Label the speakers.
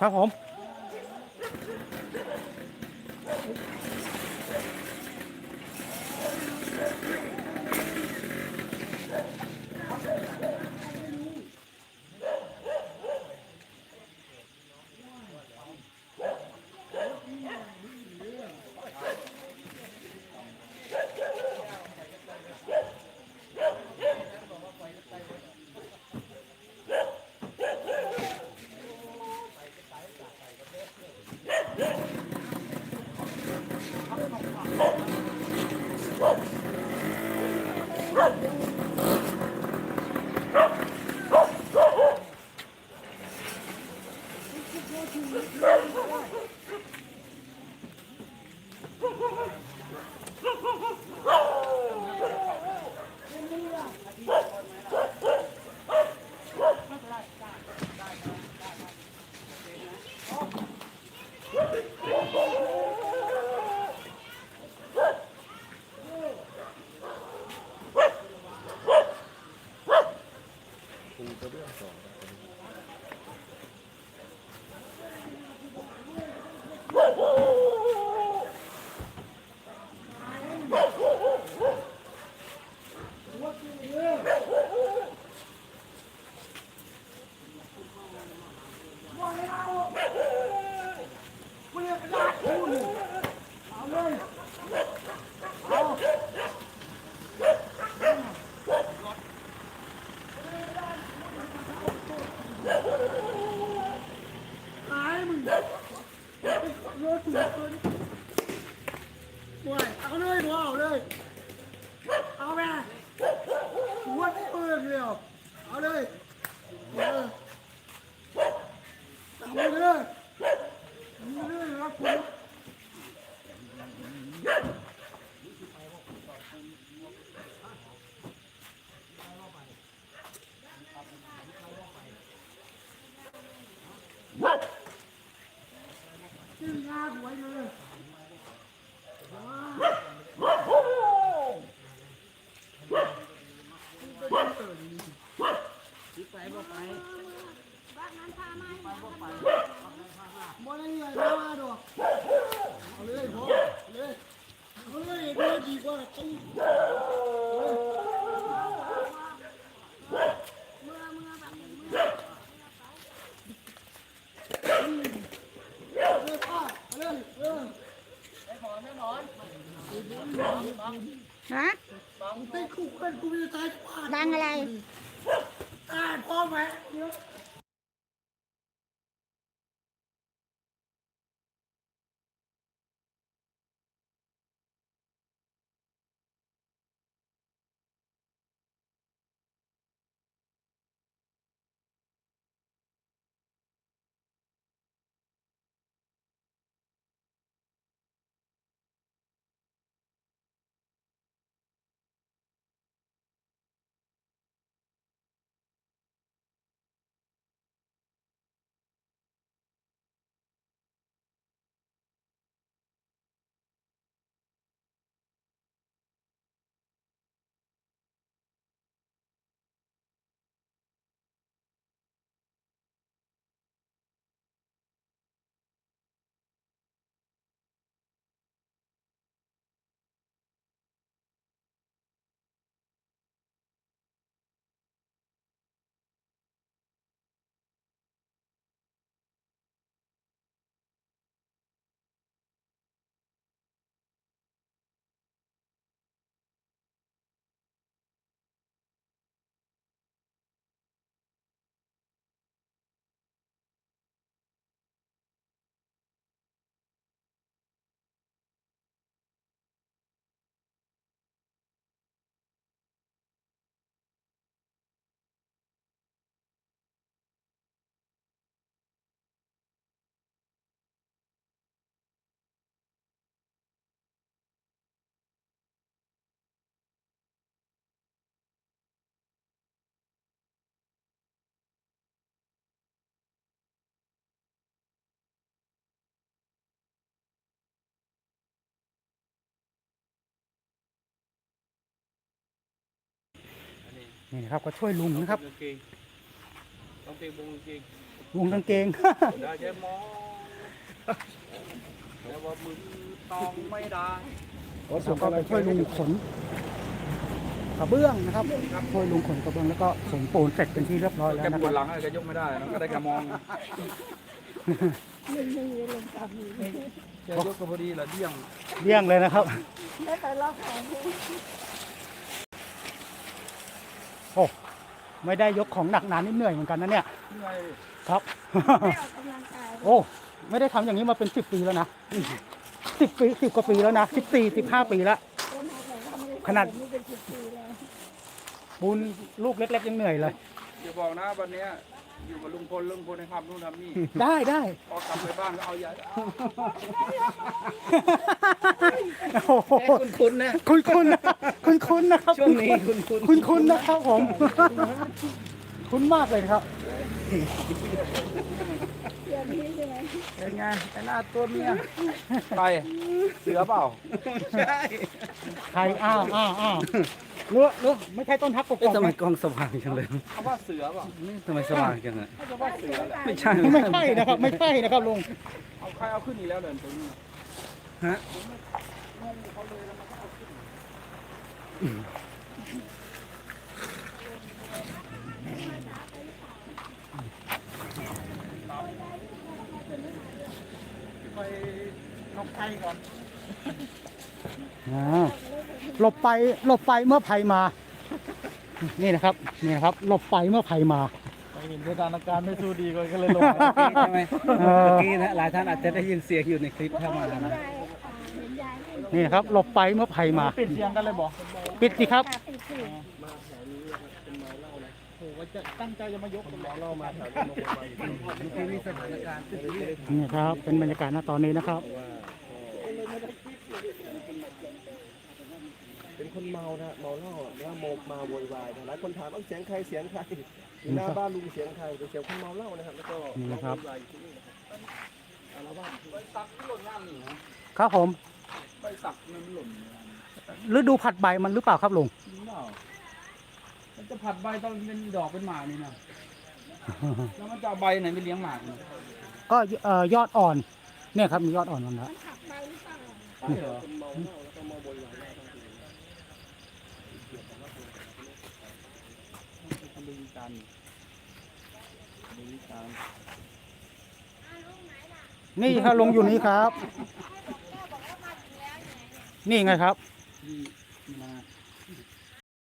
Speaker 1: ครับผม
Speaker 2: Thank you. รถถูกเลยป่วยเอาเลยหนูเอาเลย เอาแม่หัวที่มือเดียวเอาเลยเออเอาเลยเลยเอาเลยครับผม ขึ้นงาหวยเลยบ่ได้เลยมาดอกเอาเลยพ่อเลยเอาเลยดีกว่าตีเอาเลยพ่อ เอาเลยเออ
Speaker 3: ฮะ
Speaker 2: ไอ้คุกเป็นกูจะตายกว่า
Speaker 3: ดังอะไร
Speaker 2: ตายพ่อแม่
Speaker 1: นี่นะครับก็ช่วยลุงนะครับ
Speaker 4: กางเกงต้องเกงบงกางเกง
Speaker 1: วงกางเกง
Speaker 4: ได้แค่มองแต่ว่ามือตองไม่ได้
Speaker 1: แล้วก็ไปช่วยลุงขนกระเบื้องนะครับช่วยลุงขนกระเบื้องแล้วก็สมปูนเสร็จเป็นที่เรียบร้อยแล้ว
Speaker 4: แก
Speaker 1: นะ
Speaker 4: ป
Speaker 1: คว
Speaker 4: ดห
Speaker 1: รับ
Speaker 4: ลังอะไรก็ยกไม่ได้นะก็ได้แค่มองแกยกก็พอดีละเดี่ยง
Speaker 1: เลี่ยงเลยนะครับ
Speaker 3: ได้แต่รอบสอง
Speaker 1: โอ้ไม่ได้ยกของหนักหนานี่เหนื่อยเหมือนกันนะเนี่ย
Speaker 4: เหนื่อย
Speaker 1: ครับ
Speaker 3: ไม่ออกกำลังกาย
Speaker 1: โอ้ ไม่ได้ทำอย่างนี้มาเป็นสิบปีแล้วนะสิบปีสิบกว่าปีแล้วนะสิบสี่สิบห้าปีแล้ว
Speaker 3: ต้นไม้ของเราไม่ได้
Speaker 1: ขนาด
Speaker 3: นี่เป็นสิบปีแล้ว
Speaker 1: ปูนลูกเล็กๆยังเหนื่อยเลย
Speaker 4: อย่าบอกนะวันเนี้ย อยู่กับลุงพลลุงพลให้ทำนู่นทำนี่
Speaker 1: ได้ได้
Speaker 4: พอกลับไปบ้านก็เอาใหญ่
Speaker 1: โอ้โห
Speaker 4: คุณคุณนะ
Speaker 1: คุณคุณนะคุณคุณนะครับ
Speaker 4: ช่วงนี้คุณคุณ
Speaker 1: คุณคุณนะครับผม คุณมากเลยครับ
Speaker 3: เดือนนี้ใช่ไหม
Speaker 4: เป็นไงไอ้หน้าตัวเมียใครเสือเปล่า
Speaker 1: ใครอ้าวอ้าวอ้าว รู้รู้ไม่ใช่ต้นทักกก
Speaker 5: เอ๊ะ
Speaker 1: อก
Speaker 5: ทำไม
Speaker 1: นะ
Speaker 5: กล้องสว่างจังเลย
Speaker 4: เขาว่าเสือเปล่า
Speaker 5: นี่ทำไมสว่างจังอะ
Speaker 4: เขาจะว่าเสือแหละ
Speaker 5: ไม่ใช่
Speaker 1: ไม่ใช่นะครับ ไม่ใช่นะครับลุง
Speaker 4: เอาใครเอาขึ้นอีกแล้วเดินตรงนี้
Speaker 5: ฮะ
Speaker 4: ไปเอาใครก่อน
Speaker 1: อ่า หลบไปหลบไปเมื่อภัยมา นี่นะครับนี่นะครับหลบไปเมื่อภัยมา
Speaker 4: ไปเห็นสถานการณ์ไม่สู้ดีก็เลยลง
Speaker 5: ใช่ไหม
Speaker 1: เออ
Speaker 5: เมื่อกี้นะหลายท่านอาจจะได้ยินเสียงอยู่ในคลิปเข้ามานะ
Speaker 3: ยายอ่าเห็นยายที่
Speaker 1: นี่นะครับหลบไปเมื่อภัยมา
Speaker 4: ปิดเสียงกันเลยบอก
Speaker 1: ปิดสิครับ
Speaker 3: ตาติดสิ
Speaker 4: โอ้โหจะตั้งใจจะมายกเป็นหมอเล่ามาแถวลงมา
Speaker 5: ที่นี่สถานการณ์ตึ้ง
Speaker 1: นี่ครับเป็นบรรยากาศณตอนนี้นะครับ
Speaker 6: เป็น คนเมานะเมาเหล้าอะแล้วโมกมาโวยวายนะหลายคนถามว่าเสียงใครเสียงใครอยู่หน้าบ้านลุงเสียงใครเป็นเสียงคนเมาเหล้านะครับแล้วก็
Speaker 1: นี่นะครับ
Speaker 6: โวยวายอยู่ที่นี่นะครับอารวาส
Speaker 4: ใบสักที่หล่นย่างนี่นะครับ
Speaker 1: ผม
Speaker 4: ใบสักมันหล่น
Speaker 1: ฤดูผัดใบมันหรือเปล่าครับลุง
Speaker 4: จริงเปล่ามันจะผัดใบตอนเป็นดอกเป็นหมากนี่นะแล้วมันจะเอาใบไหนไปเลี้ยงหมากเนี่ย
Speaker 1: ก็เอ่อยอดอ่อน เนี่ยครับมียอดอ่อนมันแล้ว
Speaker 3: ขับไปหรือเปล่า
Speaker 4: ใช่เหรอ
Speaker 6: คนเมาเหล้าแล้วก็มาโวยวายหน้าบ้านลุง
Speaker 4: ทำบริการบริการ
Speaker 1: นี่ครับลงอยู่นี้ครับ นี่ไงครับ
Speaker 4: ที่